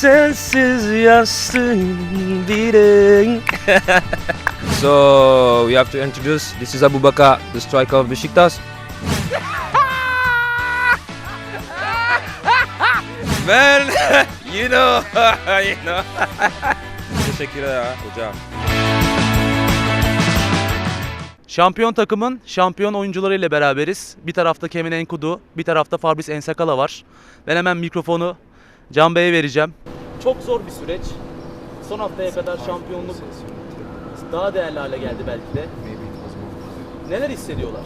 sensiz yastığın dile. so we have to introduce. This is Abubakar, the striker of Besiktas. Man, you know, you know. Teşekkürler hocam. Şampiyon takımın şampiyon oyuncularıyla beraberiz. Bir tarafta Kemin Enkudu, bir tarafta Fabrice Ensakala var. Ben hemen mikrofonu Can Bey'e vereceğim. Çok zor bir süreç. Son haftaya kadar şampiyonluk daha değerli hale geldi belki de. Neler hissediyorlar?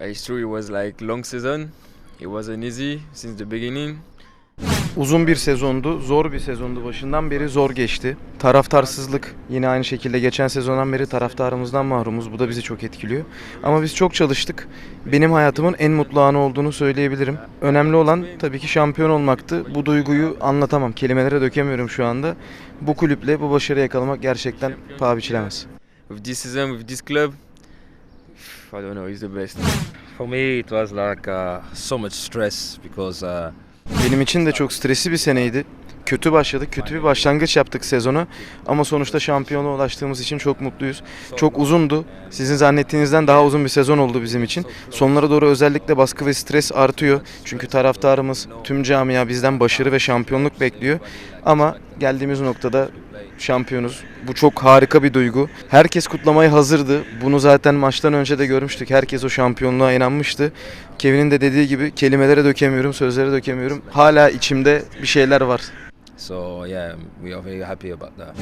It's true, it was like long season. It wasn't easy since the beginning. Uzun bir sezondu, zor bir sezondu. Başından beri zor geçti. Taraftarsızlık yine aynı şekilde geçen sezondan beri taraftarımızdan mahrumuz. Bu da bizi çok etkiliyor. Ama biz çok çalıştık. Benim hayatımın en mutlu anı olduğunu söyleyebilirim. Önemli olan tabii ki şampiyon olmaktı. Bu duyguyu anlatamam. Kelimelere dökemiyorum şu anda. Bu kulüple bu başarıyı yakalamak gerçekten paha biçilemez. With this season, with this club, I don't know, it's the best. For me, it was like uh, so much stress because uh, Benim için de çok stresli bir seneydi. Kötü başladık, kötü bir başlangıç yaptık sezona ama sonuçta şampiyonluğa ulaştığımız için çok mutluyuz. Çok uzundu. Sizin zannettiğinizden daha uzun bir sezon oldu bizim için. Sonlara doğru özellikle baskı ve stres artıyor. Çünkü taraftarımız, tüm camia bizden başarı ve şampiyonluk bekliyor. Ama geldiğimiz noktada şampiyonuz. Bu çok harika bir duygu. Herkes kutlamaya hazırdı. Bunu zaten maçtan önce de görmüştük. Herkes o şampiyonluğa inanmıştı. Kevin'in de dediği gibi kelimelere dökemiyorum, sözlere dökemiyorum. Hala içimde bir şeyler var. so yeah, we are very happy about that.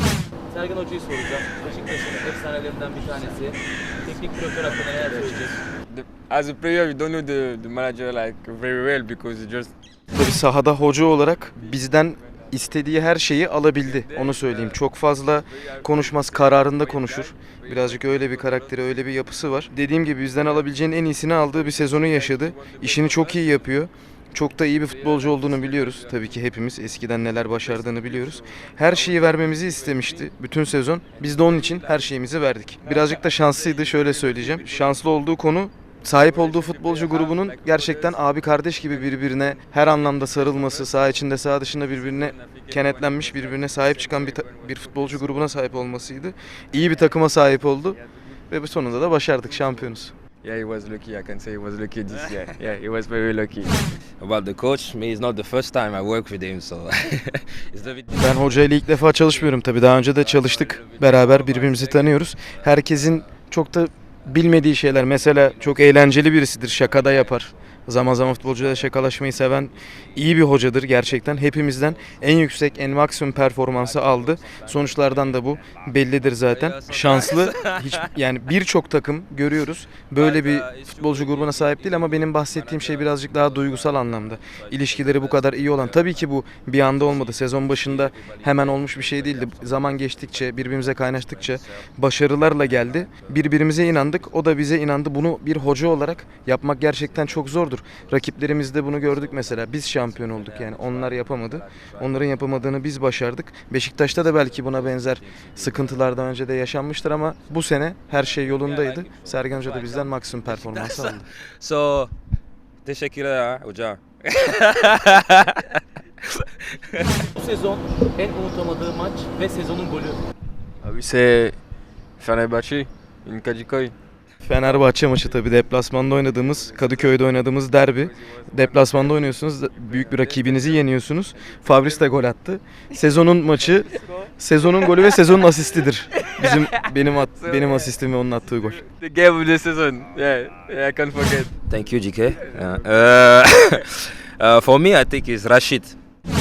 Sergen Hoca'yı soracağım. Beşiktaş'ın efsanelerinden bir tanesi. Teknik direktör hakkında neler söyleyecek? The, as a player, you don't know the, the manager like very well because you just Tabii sahada hoca olarak bizden istediği her şeyi alabildi. Onu söyleyeyim. Çok fazla konuşmaz, kararında konuşur. Birazcık öyle bir karakteri, öyle bir yapısı var. Dediğim gibi bizden alabileceğin en iyisini aldığı bir sezonu yaşadı. İşini çok iyi yapıyor. Çok da iyi bir futbolcu olduğunu biliyoruz. Tabii ki hepimiz eskiden neler başardığını biliyoruz. Her şeyi vermemizi istemişti bütün sezon. Biz de onun için her şeyimizi verdik. Birazcık da şanslıydı şöyle söyleyeceğim. Şanslı olduğu konu sahip olduğu futbolcu grubunun gerçekten abi kardeş gibi birbirine her anlamda sarılması, saha içinde saha dışında birbirine kenetlenmiş, birbirine sahip çıkan bir, bir futbolcu grubuna sahip olmasıydı. İyi bir takıma sahip oldu ve bu sonunda da başardık, şampiyonuz. yeah, he was lucky. I can say he was lucky this year. Yeah, he was very lucky. About the coach, me, it's not the first time I work with him, so it's a bit. Ben hocayla ilk defa çalışmıyorum tabii. Daha önce de çalıştık. Beraber birbirimizi tanıyoruz. Herkesin çok da bilmediği şeyler. Mesela çok eğlenceli birisidir. Şaka da yapar. Zaman zaman futbolcuyla şakalaşmayı seven iyi bir hocadır gerçekten. Hepimizden en yüksek, en maksimum performansı aldı. Sonuçlardan da bu bellidir zaten. Şanslı. Hiç yani birçok takım görüyoruz. Böyle bir futbolcu grubuna sahip değil ama benim bahsettiğim şey birazcık daha duygusal anlamda. İlişkileri bu kadar iyi olan. Tabii ki bu bir anda olmadı. Sezon başında hemen olmuş bir şey değildi. Zaman geçtikçe, birbirimize kaynaştıkça başarılarla geldi. Birbirimize inandık. O da bize inandı. Bunu bir hoca olarak yapmak gerçekten çok zordur. Rakiplerimizde bunu gördük mesela. Biz şampiyon olduk yani. Onlar yapamadı. Onların yapamadığını biz başardık. Beşiktaş'ta da belki buna benzer sıkıntılardan önce de yaşanmıştır ama bu sene her şey yolundaydı. Sergen Hoca da bizden maksimum performans aldı. So, teşekkürler hocam. Bu sezon en unutamadığı maç ve sezonun golü. I will say Fenerbahçe in Kajikoy. Fenerbahçe maçı tabii deplasmanda oynadığımız, Kadıköy'de oynadığımız derbi. Deplasmanda oynuyorsunuz, büyük bir rakibinizi yeniyorsunuz. Fabris de gol attı. Sezonun maçı, sezonun golü ve sezonun asistidir. Bizim benim at, benim asistim ve onun attığı gol. The game of the season. Yeah, yeah I can't forget. Thank you, GK. Uh, uh, uh, for me, I think it's Rashid.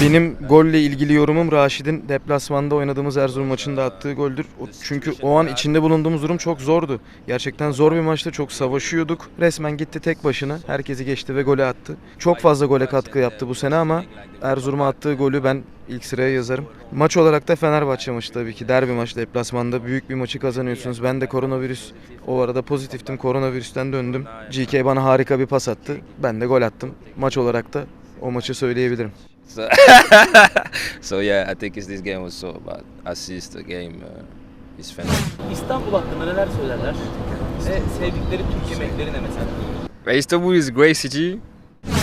Benim golle ilgili yorumum Raşid'in deplasmanda oynadığımız Erzurum maçında attığı goldür. Çünkü o an içinde bulunduğumuz durum çok zordu. Gerçekten zor bir maçtı. Çok savaşıyorduk. Resmen gitti tek başına. Herkesi geçti ve gole attı. Çok fazla gole katkı yaptı bu sene ama Erzurum'a attığı golü ben ilk sıraya yazarım. Maç olarak da Fenerbahçe maçı tabii ki. Derbi maç deplasmanda. Büyük bir maçı kazanıyorsunuz. Ben de koronavirüs o arada pozitiftim. Koronavirüsten döndüm. GK bana harika bir pas attı. Ben de gol attım. Maç olarak da o maçı söyleyebilirim. So, so yeah, I think it's this game also about assist. The game uh, is phenomenal. İstanbul hakkında neler söylerler? Ve sevdikleri Türk yemekleri ne mesela? But Istanbul is great city.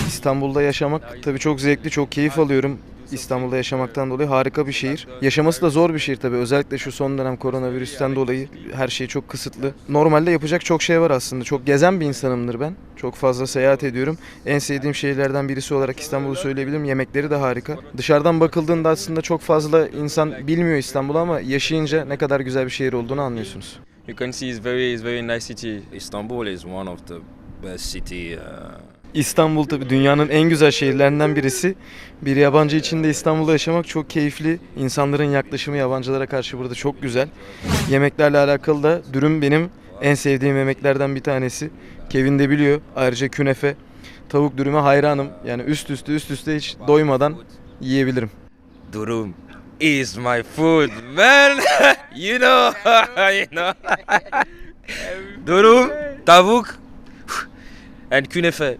İstanbul'da yaşamak tabii çok zevkli, çok keyif alıyorum. İstanbul'da yaşamaktan dolayı harika bir şehir. Yaşaması da zor bir şehir tabii. Özellikle şu son dönem koronavirüsten dolayı her şey çok kısıtlı. Normalde yapacak çok şey var aslında. Çok gezen bir insanımdır ben. Çok fazla seyahat ediyorum. En sevdiğim şehirlerden birisi olarak İstanbul'u söyleyebilirim. Yemekleri de harika. Dışarıdan bakıldığında aslında çok fazla insan bilmiyor İstanbul'u ama yaşayınca ne kadar güzel bir şehir olduğunu anlıyorsunuz. You can see it's very, it's very nice city. Istanbul is one of the best city. Uh, İstanbul tabii dünyanın en güzel şehirlerinden birisi. Bir yabancı için de İstanbul'da yaşamak çok keyifli. İnsanların yaklaşımı yabancılara karşı burada çok güzel. Yemeklerle alakalı da dürüm benim en sevdiğim yemeklerden bir tanesi. Kevin de biliyor. Ayrıca künefe, tavuk dürüme hayranım. Yani üst üste üst üste hiç doymadan yiyebilirim. durum is my food, man. you know, you know. durum, tavuk, and künefe.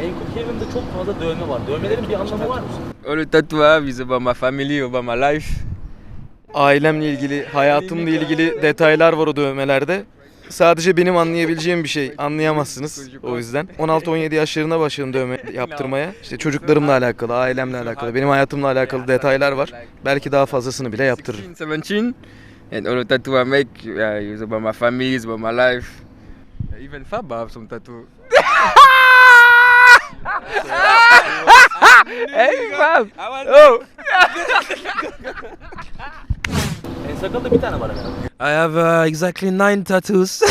Enku Kevin'de çok fazla dövme var. Dövmelerin bir anlamı var mı? The tatouage is about my family, about my life. Ailemle ilgili, hayatımla ilgili detaylar var o dövmelerde. Sadece benim anlayabileceğim bir şey. Anlayamazsınız o yüzden. 16-17 yaşlarında başladım dövme yaptırmaya. İşte çocuklarımla alakalı, ailemle alakalı, benim hayatımla alakalı detaylar var. Belki daha fazlasını bile yaptırırım. 16, 17. And all the tattoo I make, yeah, it's about my family, it's about my life. Even Fab have some tattoo. hey Fab! Oh! En sakalda bir tane var herhalde. I have uh, exactly nine tattoos.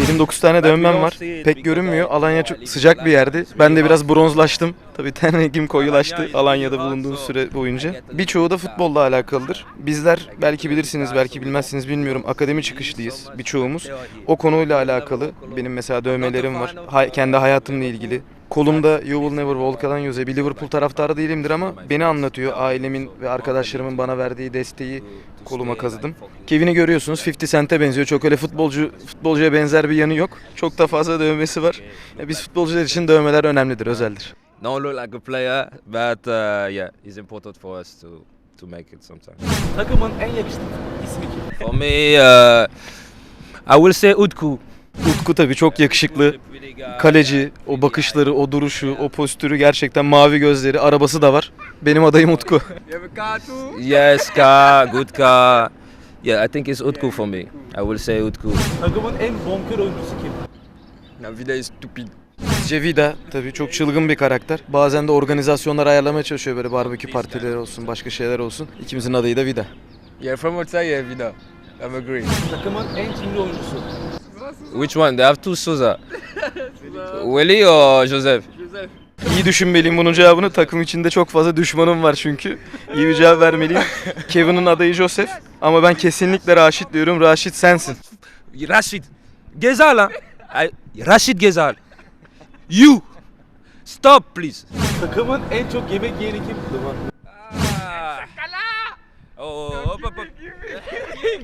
Benim 9 tane dövmem var. Pek görünmüyor. Alanya çok sıcak bir yerdi. Ben de biraz bronzlaştım. Tabii ten rengim koyulaştı Alanya'da bulunduğum süre boyunca. Birçoğu da futbolla alakalıdır. Bizler belki bilirsiniz belki bilmezsiniz bilmiyorum. Akademi çıkışlıyız birçoğumuz. O konuyla alakalı benim mesela dövmelerim var. Ha- kendi hayatımla ilgili. Kolumda You Will Never Walk Alone yazıyor. Bir Liverpool taraftarı değilimdir ama beni anlatıyor. Ailemin ve arkadaşlarımın bana verdiği desteği koluma kazıdım. Kevin'i görüyorsunuz 50 Cent'e benziyor. Çok öyle futbolcu futbolcuya benzer bir yanı yok. Çok da fazla dövmesi var. Ya biz futbolcular için dövmeler önemlidir, özeldir. Don't look like a player, but uh, yeah, it's important for us to to make it sometimes. Takımın en yakışıklı ismi kim? For me, uh, I will say Utku. Utku tabii çok yakışıklı. Kaleci, o bakışları, o duruşu, o postürü gerçekten mavi gözleri, arabası da var. Benim adayım Utku. Yes, car, good car. Yeah, I think it's Utku for me. I will say Utku. Takımın en bonkör oyuncusu kim? Navida is stupid. Bizce Vida tabii çok çılgın bir karakter. Bazen de organizasyonlar ayarlamaya çalışıyor böyle barbekü partileri olsun, başka şeyler olsun. İkimizin adayı da Vida. Yeah, from outside, yeah, Vida. I'm agree. Takımın en cimri oyuncusu. Which one? They have two Souza. Willie or Joseph? İyi düşünmeliyim bunun cevabını. Takım içinde çok fazla düşmanım var çünkü. İyi bir cevap vermeliyim. Kevin'in adayı Joseph. Ama ben kesinlikle Raşit diyorum. Raşit sensin. Rashid. Gezal? I, Rashid Gezal. You. Stop, please. Takımın en çok yemek yiyeni kim? Duman. Oh, hop, hop, hop.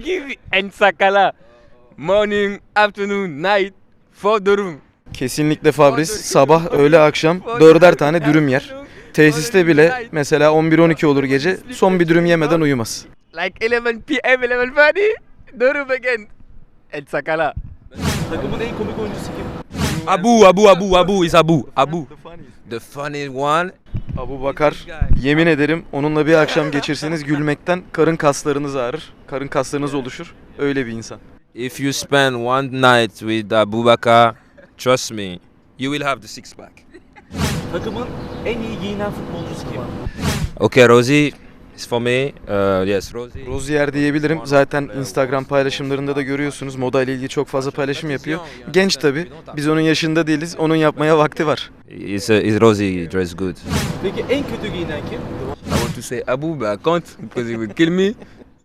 Give and Sakala. Morning, afternoon, night, for the room. Kesinlikle Fabris. Sabah, öğle, akşam dörder tane dürüm yer. Tesiste bile mesela 11-12 olur gece son bir dürüm yemeden uyumaz. Like 11 p.m., 11.30, the room again. And Sakala. Takımın en komik oyuncusu kim? Abu, Abu, Abu, Abu is Abu. Abu. The funny one. Abu Bakar yemin ederim onunla bir akşam geçirseniz gülmekten karın kaslarınız ağrır. Karın kaslarınız oluşur. Öyle bir insan. If you spend one night with Abu Bakar, trust me, you will have the six pack. Takımın en iyi giyinen futbolcusu kim? Okay, Rosie is for me. Uh, yes, Rosie. Rozier diyebilirim. Zaten Instagram paylaşımlarında da görüyorsunuz. Moda ile ilgili çok fazla paylaşım yapıyor. Genç tabi. Biz onun yaşında değiliz. Onun yapmaya vakti var. Is, uh, is Rosie dressed good? Peki en kötü giyinen kim? I want to say Abu, but I can't because he will kill me.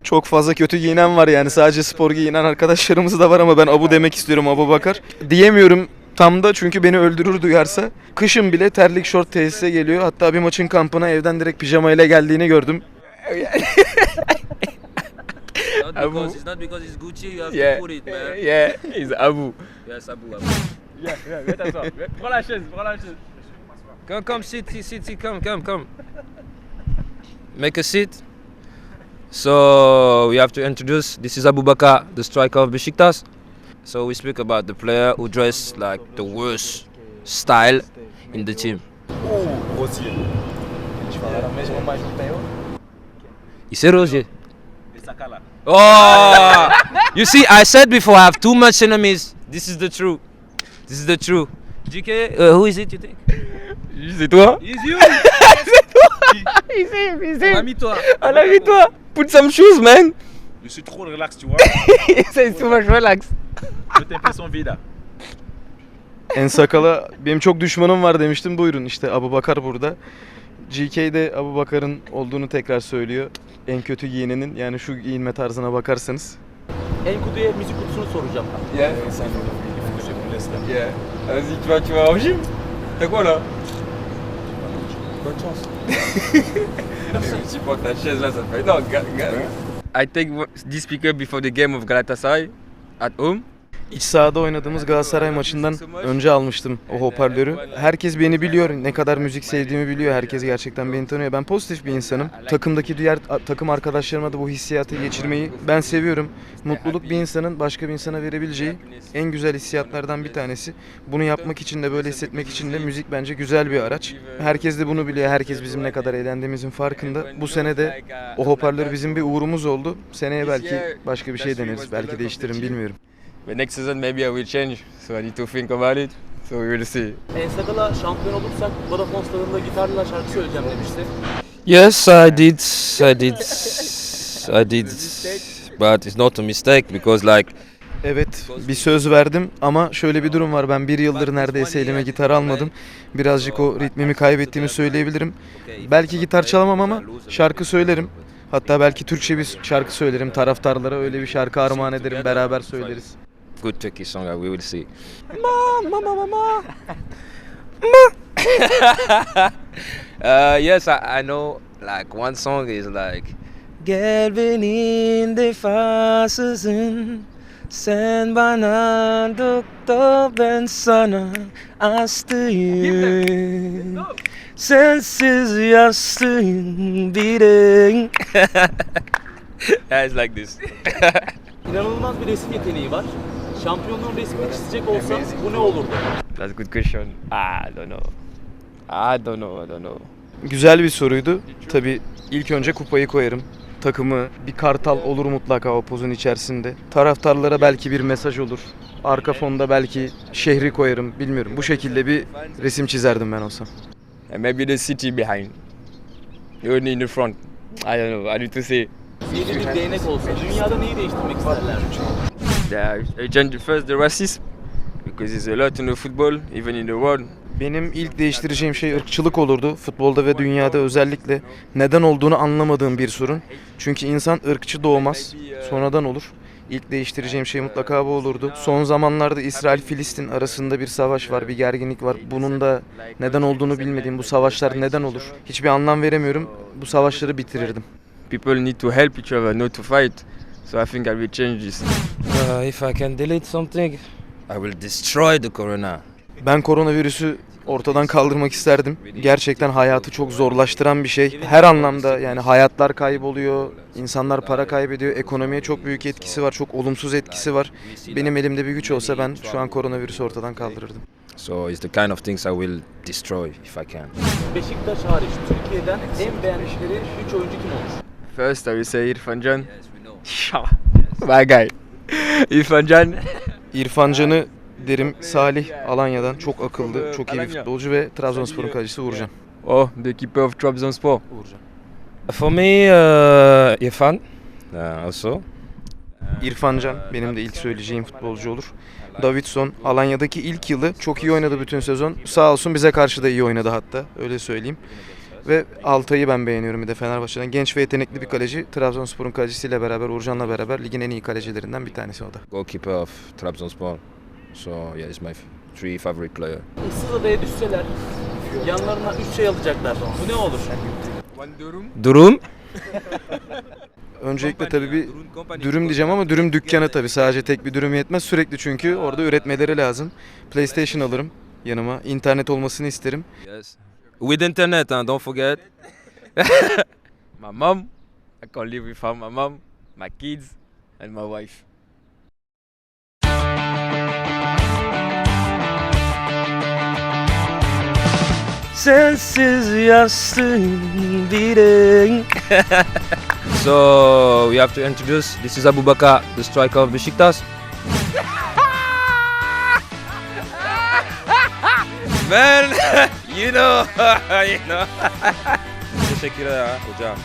Çok fazla kötü giyinen var yani. Sadece spor giyinen arkadaşlarımız da var ama ben Abu demek istiyorum Abu Bakar. Diyemiyorum tam da çünkü beni öldürür duyarsa. Kışın bile terlik şort tesise geliyor. Hatta bir maçın kampına evden direkt pijama ile geldiğini gördüm. Not Abu. because it's not because it's Gucci. You have Yeah, to put it, man. yeah, he's Abu. Yes, Abu. Abu. Prends la chaise, prends la chaise. Come, come, sit, sit, sit, come, come, come. Make a seat. So we have to introduce. This is Abu Bakar, the striker of Besiktas. So we speak about the player who dressed like the worst style in the team. Rosier. Eles falaram mesmo mais tem Isso é Roger. Oh! you see, I said before, I have too much enemies. This is the truth. This is the truth. GK, uh, who is it, you think? C'est toi It's you! Ici, ici. Ami-toi. On a vu toi. Put some shoes, man. Je suis trop relax, tu vois. C'est too much relax. Je t'impression vida. En sakala benim çok düşmanım var demiştim. Buyurun işte Abu Bakar burada. GK de Abu Bakar'ın olduğunu tekrar söylüyor. En kötü giyininin yani şu giyinme tarzına bakarsanız. Enkudu'ya müzik kutusunu soracağım. Yeah. Là. Yeah. Vas-y, tu vas, tu vas gym T'as quoi là Bonne chance. Tu prends ta chaise là, ça fait. Non, I take this speaker before the game of Galatasaray at home. İç sahada oynadığımız Galatasaray maçından önce almıştım o hoparlörü. Herkes beni biliyor. Ne kadar müzik sevdiğimi biliyor. Herkes gerçekten beni tanıyor. Ben pozitif bir insanım. Takımdaki diğer takım arkadaşlarıma da bu hissiyatı geçirmeyi ben seviyorum. Mutluluk bir insanın başka bir insana verebileceği en güzel hissiyatlardan bir tanesi. Bunu yapmak için de böyle hissetmek için de müzik bence güzel bir araç. Herkes de bunu biliyor. Herkes bizim ne kadar eğlendiğimizin farkında. Bu sene de o hoparlör bizim bir uğurumuz oldu. Seneye belki başka bir şey deneriz. Belki değiştiririm bilmiyorum. But next season maybe I will change, so I need to think about it. So we will see. Ensakala şampiyon olursak Vodafone stadında gitarla şarkı söyleyeceğim demişti. Yes, I did. I did. I did. But it's not a mistake because, like, Evet bir söz verdim ama şöyle bir durum var ben bir yıldır neredeyse elime gitar almadım. Birazcık o ritmimi kaybettiğimi söyleyebilirim. Belki gitar çalamam ama şarkı söylerim. Hatta belki Türkçe bir şarkı söylerim taraftarlara öyle bir şarkı armağan ederim beraber söyleriz. Good Turkish song, uh, we will see. uh, yes, I, I know. Like one song is like Gel beni defasızın Sen bana doktor ben sana hastayım Sensiz yastayım bir Yeah, it's like this. İnanılmaz bir resim yeteneği var. Şampiyonluğun resmini çizecek olsa bu ne olurdu? That's a good question. I don't know. I don't know. I don't know. Güzel bir soruydu. Tabi ilk önce kupayı koyarım. Takımı bir kartal olur mutlaka o pozun içerisinde. Taraftarlara belki bir mesaj olur. Arka fonda belki şehri koyarım bilmiyorum. Bu şekilde bir resim çizerdim ben olsam. And maybe the city behind. Only in the front. I don't know. I need to say. Yeni bir değnek olsa dünyada neyi değiştirmek isterler? I change first the racism because it's a lot in the football, even in the world. Benim ilk değiştireceğim şey ırkçılık olurdu. Futbolda ve dünyada özellikle neden olduğunu anlamadığım bir sorun. Çünkü insan ırkçı doğmaz, sonradan olur. İlk değiştireceğim şey mutlaka bu olurdu. Son zamanlarda İsrail-Filistin arasında bir savaş var, bir gerginlik var. Bunun da neden olduğunu bilmediğim bu savaşlar neden olur? Hiçbir anlam veremiyorum. Bu savaşları bitirirdim. People need to help each other, not to fight. So I think I will change this. Uh, if I can delete something, I will destroy the corona. Ben koronavirüsü ortadan kaldırmak isterdim. Gerçekten hayatı çok zorlaştıran bir şey. Her anlamda yani hayatlar kayboluyor, insanlar para kaybediyor, ekonomiye çok büyük etkisi var, çok olumsuz etkisi var. Benim elimde bir güç olsa ben şu an koronavirüsü ortadan kaldırırdım. So it's the kind of things I will destroy if I can. Beşiktaş hariç Türkiye'den en beğendikleri 3 oyuncu kim olur? First, I will say Irfan Can. Guy. Irfan Can. İrfan Can'ı derim Salih Alanya'dan çok akıllı, çok iyi bir futbolcu ve Trabzonspor'un kalecisi Uğurcan. Oh, the keeper of Trabzonspor. Uğurcan. For me, uh, Irfan, uh, also. İrfan Can benim de ilk söyleyeceğim futbolcu olur. Davidson Alanya'daki ilk yılı çok iyi oynadı bütün sezon. Sağ olsun bize karşı da iyi oynadı hatta öyle söyleyeyim. Ve Altay'ı ben beğeniyorum bir de Fenerbahçe'den. Genç ve yetenekli bir kaleci. Trabzonspor'un kalecisiyle beraber, Uğurcan'la beraber ligin en iyi kalecilerinden bir tanesi o da. Goalkeeper of Trabzonspor. So yeah, it's my three favorite player. Issız adaya düşseler yanlarına 3 şey alacaklar. Bu ne olur? Durum. Öncelikle tabii bir dürüm diyeceğim ama dürüm dükkanı tabii. Sadece tek bir dürüm yetmez. Sürekli çünkü orada üretmeleri lazım. PlayStation alırım yanıma. İnternet olmasını isterim. Yes. With internet, huh? don't forget. My mom. I can't live without my mom, my kids, and my wife. sensiz yastığın beating. so we have to introduce. This is Abubakar, the striker of Besiktas. Man, you know, you know. Teşekkürler hocam.